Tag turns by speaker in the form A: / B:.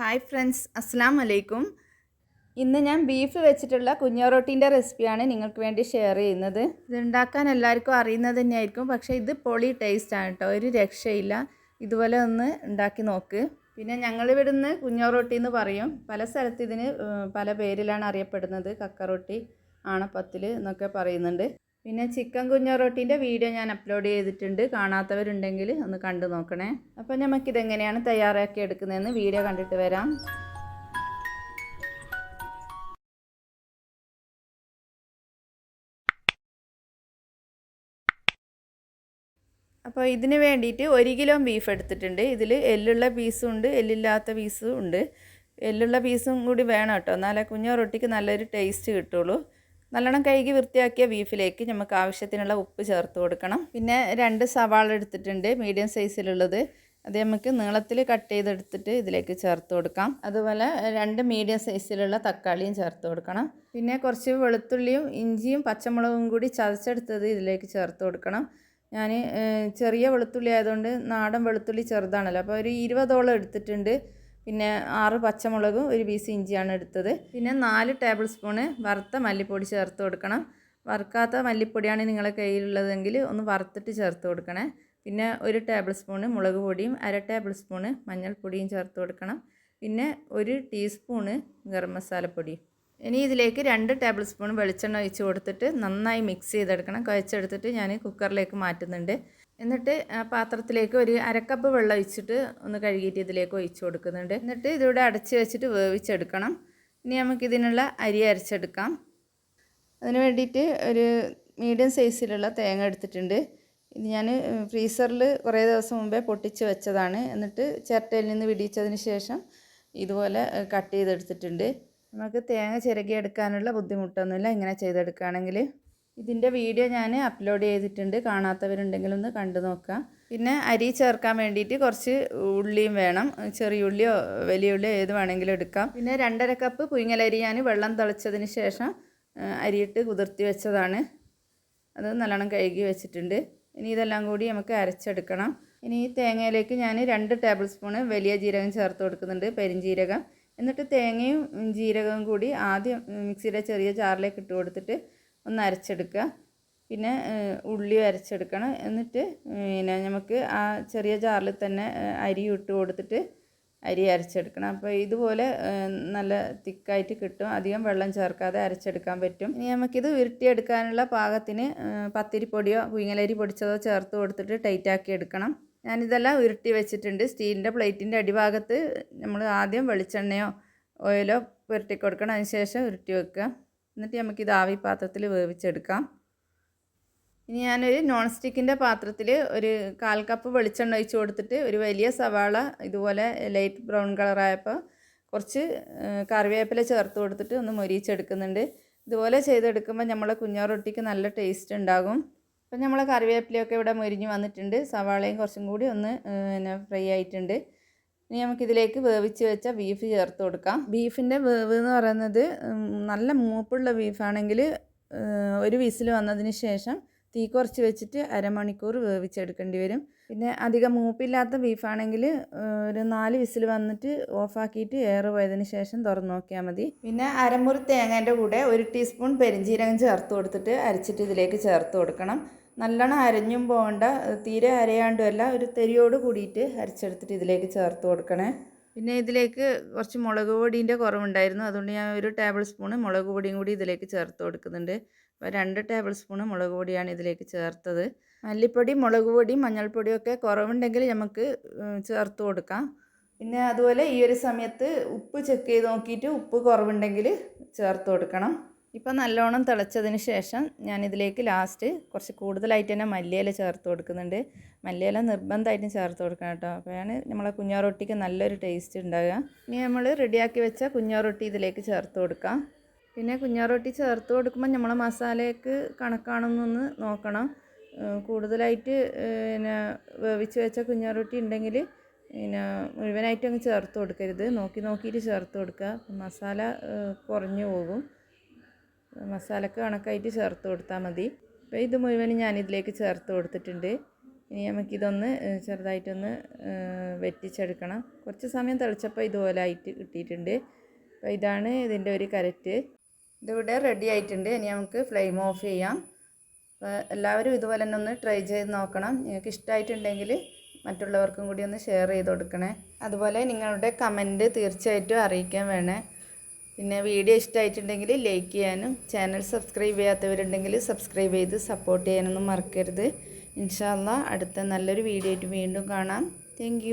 A: Hi friends അസ്സാം വലൈക്കും ഇന്ന് ഞാൻ ബീഫ് വെച്ചിട്ടുള്ള കുഞ്ഞോറോട്ടീന്റെ റെസിപ്പിയാണ് നിങ്ങൾക്ക് വേണ്ടി ഷെയർ ചെയ്യുന്നത്. ഇത് ഉണ്ടാക്കാൻ എല്ലാവർക്കും അറിയുന്നത് തന്നെയായിരിക്കും. പക്ഷേ ഇത് പൊളി ടേസ്റ്റാണ് കേട്ടോ ഒരു രക്ഷയില്ല. ഇതുപോലെ ഒന്ന് ഉണ്ടാക്കി നോക്ക്. പിന്നെ ഞങ്ങൾ ഇവിടുന്ന് കുഞ്ഞറോട്ടി എന്ന് പറയും. പല സ്ഥലത്ത് ഇതിന് പല പേരിലാണ് അറിയപ്പെടുന്നത്. കക്കറോട്ടി ആണപ്പത്തിൽ എന്നൊക്കെ പറയുന്നുണ്ട്. പിന്നെ ചിക്കൻ കുഞ്ഞോറൊട്ടീന്റെ വീഡിയോ ഞാൻ അപ്ലോഡ് ചെയ്തിട്ടുണ്ട്. കാണാത്തവരുണ്ടെങ്കിൽ ഒന്ന് കണ്ടു നോക്കണേ. അപ്പോൾ നമുക്കിതെങ്ങനെയാണ് തയ്യാറാക്കി എടുക്കുന്നതെന്ന് വീഡിയോ കണ്ടിട്ട് വരാം. അപ്പോൾ ഇതിന് വേണ്ടിയിട്ട് ഒരു കിലോ ബീഫ് എടുത്തിട്ടുണ്ട്. ഇതിൽ എല്ലുള്ള പീസും ഉണ്ട് എല്ലില്ലാത്ത പീസും ഉണ്ട്. എല്ലുള്ള പീസും കൂടി വേണം കേട്ടോ. എന്നാലേ കുഞ്ഞോ റൊട്ടിക്ക് നല്ലൊരു ടേസ്റ്റ് കിട്ടുള്ളൂ. നല്ലോണം കഴുകി വൃത്തിയാക്കിയ ബീഫിലേക്ക് നമുക്ക് ആവശ്യത്തിനുള്ള ഉപ്പ് ചേർത്ത് കൊടുക്കണം. പിന്നെ രണ്ട് സവാള എടുത്തിട്ടുണ്ട് മീഡിയം സൈസിലുള്ളത് അത് നമുക്ക് നീളത്തിൽ കട്ട് ചെയ്തെടുത്തിട്ട് ഇതിലേക്ക് ചേർത്ത് കൊടുക്കാം. അതുപോലെ രണ്ട് മീഡിയം സൈസിലുള്ള തക്കാളിയും ചേർത്ത് കൊടുക്കണം. പിന്നെ കുറച്ച് വെളുത്തുള്ളിയും ഇഞ്ചിയും പച്ചമുളകും കൂടി ചതച്ചെടുത്തത് ഇതിലേക്ക് ചേർത്ത് കൊടുക്കണം. ഞാൻ ചെറിയ വെളുത്തുള്ളി ആയതുകൊണ്ട് നാടൻ വെളുത്തുള്ളി ചെറുതാണല്ലോ. അപ്പോൾ ഒരു ഇരുപതോളം എടുത്തിട്ടുണ്ട്. പിന്നെ ആറ് പച്ചമുളകും ഒരു പീസ് ഇഞ്ചിയാണ് എടുത്തത്. പിന്നെ നാല് ടേബിൾ സ്പൂണ് വറുത്ത മല്ലിപ്പൊടി ചേർത്ത് കൊടുക്കണം. വറുക്കാത്ത മല്ലിപ്പൊടിയാണ് നിങ്ങളെ കയ്യിലുള്ളതെങ്കിൽ ഒന്ന് വറുത്തിട്ട് ചേർത്ത് കൊടുക്കണേ. പിന്നെ ഒരു ടേബിൾ സ്പൂണ് മുളക് പൊടിയും അര ടേബിൾ സ്പൂണ് മഞ്ഞൾപ്പൊടിയും ചേർത്ത് കൊടുക്കണം. പിന്നെ ഒരു ടീസ്പൂണ് ഗരം മസാലപ്പൊടി ഇനി ഇതിലേക്ക് രണ്ട് ടേബിൾ സ്പൂൺ വെളിച്ചെണ്ണ ഒഴിച്ച് കൊടുത്തിട്ട് നന്നായി മിക്സ് ചെയ്തെടുക്കണം. കുഴച്ചെടുത്തിട്ട് ഞാൻ കുക്കറിലേക്ക് മാറ്റുന്നുണ്ട്. എന്നിട്ട് ആ പാത്രത്തിലേക്ക് ഒരു അരക്കപ്പ് വെള്ളം ഒഴിച്ചിട്ട് ഒന്ന് കഴുകിയിട്ട് ഇതിലേക്ക് ഒഴിച്ച് കൊടുക്കുന്നുണ്ട്. എന്നിട്ട് ഇതിവിടെ അടച്ച് വെച്ചിട്ട് വേവിച്ചെടുക്കണം. ഇനി നമുക്ക് ഇതിനുള്ള അരി അരച്ചെടുക്കാം. അതിന് വേണ്ടിയിട്ട് ഒരു മീഡിയം സൈസിലുള്ള തേങ്ങ എടുത്തിട്ടുണ്ട്. ഇത് ഞാൻ ഫ്രീസറിൽ കുറേ ദിവസം മുമ്പേ പൊട്ടിച്ച് വെച്ചതാണ്. എന്നിട്ട് ചിരട്ടയിൽ നിന്ന് വിടിയിച്ചതിന് ശേഷം ഇതുപോലെ കട്ട് ചെയ്തെടുത്തിട്ടുണ്ട്. നമുക്ക് തേങ്ങ ചിരകിയെടുക്കാനുള്ള ബുദ്ധിമുട്ടൊന്നുമില്ല. ഇങ്ങനെ ചെയ്തെടുക്കുകയാണെങ്കിൽ ഇതിന്റെ വീഡിയോ ഞാൻ അപ്ലോഡ് ചെയ്തിട്ടുണ്ട്. കാണാത്തവരുണ്ടെങ്കിൽ ഒന്ന് കണ്ടു നോക്കാം പിന്നെ അരി ചേർക്കാൻ വേണ്ടിയിട്ട് കുറച്ച് ഉള്ളിയും വേണം. ചെറിയ ഉള്ളിയോ വലിയ ഉള്ളിയോ ഏത് വേണമെങ്കിലും എടുക്കാം. പിന്നെ രണ്ടര കപ്പ് പുയിങ്ങലരി ഞാൻ വെള്ളം തിളച്ചതിന് ശേഷം അരിയിട്ട് കുതിർത്തി വെച്ചതാണ്. അത് നല്ലോണം കഴുകി വെച്ചിട്ടുണ്ട്. ഇനി ഇതെല്ലാം കൂടി നമുക്ക് അരച്ചെടുക്കണം. ഇനി ഈ തേങ്ങയിലേക്ക് ഞാൻ രണ്ട് ടേബിൾ സ്പൂണ് വലിയ ജീരകം ചേർത്ത് കൊടുക്കുന്നുണ്ട് പെരിഞ്ജീരകം എന്നിട്ട് തേങ്ങയും ജീരകവും കൂടി ആദ്യം മിക്സിയുടെ ചെറിയ ജാറിലേക്ക് ഇട്ട് കൊടുത്തിട്ട് ഒന്ന് അരച്ചെടുക്കുക. പിന്നെ ഉള്ളി അരച്ചെടുക്കണം. എന്നിട്ട് പിന്നെ നമുക്ക് ആ ചെറിയ ജാറിൽ തന്നെ അരി ഇട്ട് കൊടുത്തിട്ട് അരി അരച്ചെടുക്കണം. അപ്പോൾ ഇതുപോലെ നല്ല തിക്കായിട്ട് കിട്ടും. അധികം വെള്ളം ചേർക്കാതെ അരച്ചെടുക്കാൻ പറ്റും. ഇനി നമുക്കിത് ഉരുട്ടിയെടുക്കാനുള്ള പാകത്തിന് പത്തിരിപ്പൊടിയോ കുയിങ്ങലരി പൊടിച്ചതോ ചേർത്ത് കൊടുത്തിട്ട് ടൈറ്റാക്കി എടുക്കണം. ഞാനിതെല്ലാം ഉരുട്ടി വെച്ചിട്ടുണ്ട്. സ്റ്റീലിന്റെ പ്ലേറ്റിന്റെ അടിഭാഗത്ത് നമ്മൾ ആദ്യം വെളിച്ചെണ്ണയോ ഓയിലോ പുരട്ടി കൊടുക്കണം. അതിന് ശേഷം ഉരുട്ടി വെക്കുക. എന്നിട്ട് നമുക്കിത് ആവി പാത്രത്തിൽ വേവിച്ചെടുക്കാം. ഇനി ഞാനൊരു നോൺ സ്റ്റിക്കിന്റെ പാത്രത്തിൽ ഒരു കാൽ കപ്പ് വെളിച്ചെണ്ണ ഒഴിച്ച് കൊടുത്തിട്ട് ഒരു വലിയ സവാള ഇതുപോലെ ലൈറ്റ് ബ്രൗൺ കളറായപ്പോൾ കുറച്ച് കറിവേപ്പില ചേർത്ത് കൊടുത്തിട്ട് ഒന്ന് മൊരിയിച്ചെടുക്കുന്നുണ്ട്. ഇതുപോലെ ചെയ്തെടുക്കുമ്പോൾ നമ്മളെ കുഞ്ഞാറൊട്ടിക്ക് നല്ല ടേസ്റ്റ് ഉണ്ടാകും. അപ്പം നമ്മളെ കറിവേപ്പിലയൊക്കെ ഇവിടെ മൊരിഞ്ഞ് വന്നിട്ടുണ്ട്. സവാളയും കുറച്ചും കൂടി ഒന്ന് പിന്നെ ഫ്രൈ ആയിട്ടുണ്ട്. ഇനി നമുക്കിതിലേക്ക് വേവിച്ച് വെച്ച ബീഫ് ചേർത്ത് കൊടുക്കാം. ബീഫിന്റെ വേവ് എന്ന് പറയുന്നത് നല്ല മൂപ്പുള്ള ബീഫാണെങ്കിൽ ഒരു വിസിൽ വന്നതിന് ശേഷം തീ കുറച്ച് വെച്ചിട്ട് അരമണിക്കൂർ വേവിച്ചെടുക്കേണ്ടി വരും. പിന്നെ അധികം മൂപ്പില്ലാത്ത ബീഫാണെങ്കിൽ ഒരു നാല് വിസിൽ വന്നിട്ട് ഓഫാക്കിയിട്ട് എയർ പോയതിന് ശേഷം തുറന്ന് നോക്കിയാൽ മതി. പിന്നെ അരമുറി തേങ്ങേന്റെ കൂടെ ഒരു ടീസ്പൂൺ പെരിഞ്ജീരകം ചേർത്ത് കൊടുത്തിട്ട് അരച്ചിട്ട് ഇതിലേക്ക് ചേർത്ത് കൊടുക്കണം. നല്ലോണം അരഞ്ഞും പോകണ്ട. തീരെ അരയാണ്ടുമല്ല ഒരു തെരിയോട് കൂടിയിട്ട് അരച്ചെടുത്തിട്ട് ഇതിലേക്ക് ചേർത്ത് കൊടുക്കണേ. പിന്നെ ഇതിലേക്ക് കുറച്ച് മുളക് പൊടീന്റെ കുറവുണ്ടായിരുന്നു. അതുകൊണ്ട് ഞാൻ ഒരു ടേബിൾ സ്പൂണ് മുളക് പൊടിയും കൂടി ഇതിലേക്ക് ചേർത്ത് കൊടുക്കുന്നുണ്ട്. അപ്പോൾ രണ്ട് ടേബിൾ സ്പൂണ് മുളക് പൊടിയാണ് ഇതിലേക്ക് ചേർത്തത്. മല്ലിപ്പൊടി മുളക് പൊടി മഞ്ഞൾപ്പൊടിയൊക്കെ കുറവുണ്ടെങ്കിൽ നമുക്ക് ചേർത്ത് കൊടുക്കാം. പിന്നെ അതുപോലെ ഈ ഒരു സമയത്ത് ഉപ്പ് ചെക്ക് ചെയ്ത് നോക്കിയിട്ട് ഉപ്പ് കുറവുണ്ടെങ്കിൽ ചേർത്ത് കൊടുക്കണം. ഇപ്പം നല്ലോണം തിളച്ചതിന് ശേഷം ഞാനിതിലേക്ക് ലാസ്റ്റ് കുറച്ച് കൂടുതലായിട്ട് തന്നെ മല്ലിയില ചേർത്ത് കൊടുക്കുന്നുണ്ട്. മല്ലിയില നിർബന്ധമായിട്ടും ചേർത്ത് കൊടുക്കണം കേട്ടോ. അപ്പോഴാണ് നമ്മളെ കുഞ്ഞാറൊട്ടിക്ക് നല്ലൊരു ടേസ്റ്റ് ഉണ്ടാകുക ഇനി നമ്മൾ റെഡിയാക്കി വെച്ച കുഞ്ഞാറൊട്ടി ഇതിലേക്ക് ചേർത്ത് കൊടുക്കാം. പിന്നെ കുഞ്ഞാറൊട്ടി ചേർത്ത് കൊടുക്കുമ്പോൾ നമ്മളെ മസാലയ്ക്ക് കണക്കാണെന്നൊന്ന് നോക്കണം. കൂടുതലായിട്ട് പിന്നെ വേവിച്ച് വെച്ച കുഞ്ഞാറൊട്ടി ഉണ്ടെങ്കിൽ പിന്നെ മുഴുവനായിട്ട് അങ്ങ് ചേർത്ത് കൊടുക്കരുത്. നോക്കി നോക്കിയിട്ട് ചേർത്ത് കൊടുക്കുക. മസാല കുറഞ്ഞു പോകും. മസാലക്ക് കണക്കായിട്ട് ചേർത്ത് കൊടുത്താൽ മതി. അപ്പോൾ ഇത് മുഴുവനും ഞാനിതിലേക്ക് ചേർത്ത് കൊടുത്തിട്ടുണ്ട്. ഇനി നമുക്കിതൊന്ന് ചെറുതായിട്ടൊന്ന് വെറ്റിച്ചെടുക്കണം. കുറച്ച് സമയം തിളച്ചപ്പോൾ ഇതുപോലെ ആയിട്ട് കിട്ടിയിട്ടുണ്ട്. അപ്പോൾ ഇതാണ് ഇതിന്റെ ഒരു കരറ്റ്. ഇതിവിടെ റെഡി ആയിട്ടുണ്ട്. ഇനി നമുക്ക് ഫ്ലെയിം ഓഫ് ചെയ്യാം. അപ്പോൾ എല്ലാവരും ഇതുപോലെ തന്നെ ഒന്ന് ട്രൈ ചെയ്ത് നോക്കണം. നിങ്ങൾക്ക് ഇഷ്ടമായിട്ടുണ്ടെങ്കിൽ മറ്റുള്ളവർക്കും കൂടി ഒന്ന് ഷെയർ ചെയ്ത് കൊടുക്കണേ. അതുപോലെ നിങ്ങളുടെ കമന്റ് തീർച്ചയായിട്ടും അറിയിക്കാൻ വേണേ. പിന്നെ വീഡിയോ ഇഷ്ടമായിട്ടുണ്ടെങ്കിൽ ലൈക്ക് ചെയ്യാനും ചാനൽ സബ്സ്ക്രൈബ് ചെയ്യാത്തവരുണ്ടെങ്കിൽ സബ്സ്ക്രൈബ് ചെയ്ത് സപ്പോർട്ട് ചെയ്യാനൊന്നും മറക്കരുത്. ഇൻഷാല്ല അടുത്ത നല്ലൊരു വീഡിയോ ആയിട്ട് വീണ്ടും കാണാം. താങ്ക്